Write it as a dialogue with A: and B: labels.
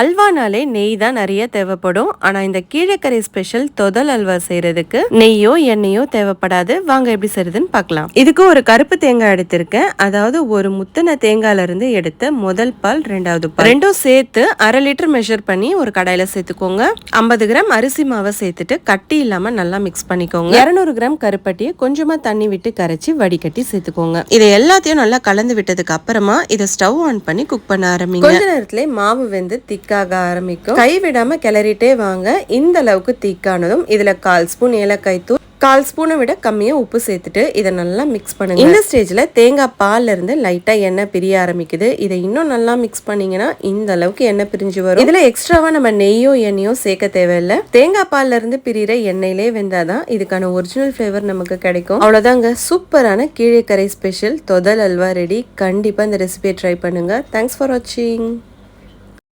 A: அல்வானாலே நெய் தான் நிறைய தேவைப்படும். ஆனா இந்த கீழக்கரை ஸ்பெஷல் தொதல் அல்வா செய்யறதுக்கு நெய்யோ எண்ணெயோ தேவைப்படாது. வாங்க எப்படி செய்யறதுன்னு பார்க்கலாம். இதுக்கு ஒரு கருப்பு தேங்காய் எடுத்திருக்கேன். அதாவது ஒரு முத்தின தேங்காயில இருந்து எடுத்த முதல் பால் ரெண்டாவது பால். ரெண்டும் சேர்த்து அரை லிட்டர் மெஷர் பண்ணி ஒரு கடாயில சேர்த்துக்கோங்க. ஐம்பது கிராம் அரிசி மாவை சேர்த்துட்டு கட்டி இல்லாம நல்லா மிக்ஸ் பண்ணிக்கோங்க. இருநூறு கிராம் கருப்பட்டியை கொஞ்சமா தண்ணி விட்டு கரைச்சி வடிகட்டி சேர்த்துக்கோங்க. இதை எல்லாத்தையும் நல்லா கலந்து விட்டதுக்கு அப்புறமா இதை ஸ்டவ் ஆன் பண்ணி குக் பண்ண ஆரம்பிங்க. கொஞ்ச நேரத்துல மாவு வெந்து திக்காக ஆரம்பிக்கும். கைவிடாம கிளறிட்டே வாங்க. இந்த அளவுக்கு திக்கானதும் இதுல கால் ஸ்பூன் ஏலக்காய் தூள் கால் ஸ்பூனை விட கம்மியாக உப்பு சேர்த்துட்டு இதை நல்லா மிக்ஸ் பண்ணுங்க. இந்த ஸ்டேஜில் தேங்காய் பால்ல இருந்து லைட்டாக எண்ணெய் பிரிய ஆரம்பிக்குது. இதை இன்னும் நல்லா மிக்ஸ் பண்ணீங்கன்னா இந்த அளவுக்கு எண்ணெய் பிரிஞ்சு வரும். இதில் எக்ஸ்ட்ராவாக நம்ம நெய்யோ எண்ணெயோ சேர்க்க தேவையில்லை. தேங்காய் பால்ல இருந்து பிரியிற எண்ணெயிலே வெந்தாதான் இதுக்கான ஒரிஜினல் ஃப்ளேவர் நமக்கு கிடைக்கும். அவ்வளோதாங்க சூப்பரான கீழே கரை ஸ்பெஷல் தொதல் அல்வா ரெடி கண்டிப்பாக இந்த ரெசிபியை ட்ரை பண்ணுங்க. தேங்க்ஸ் ஃபார் வாட்சிங்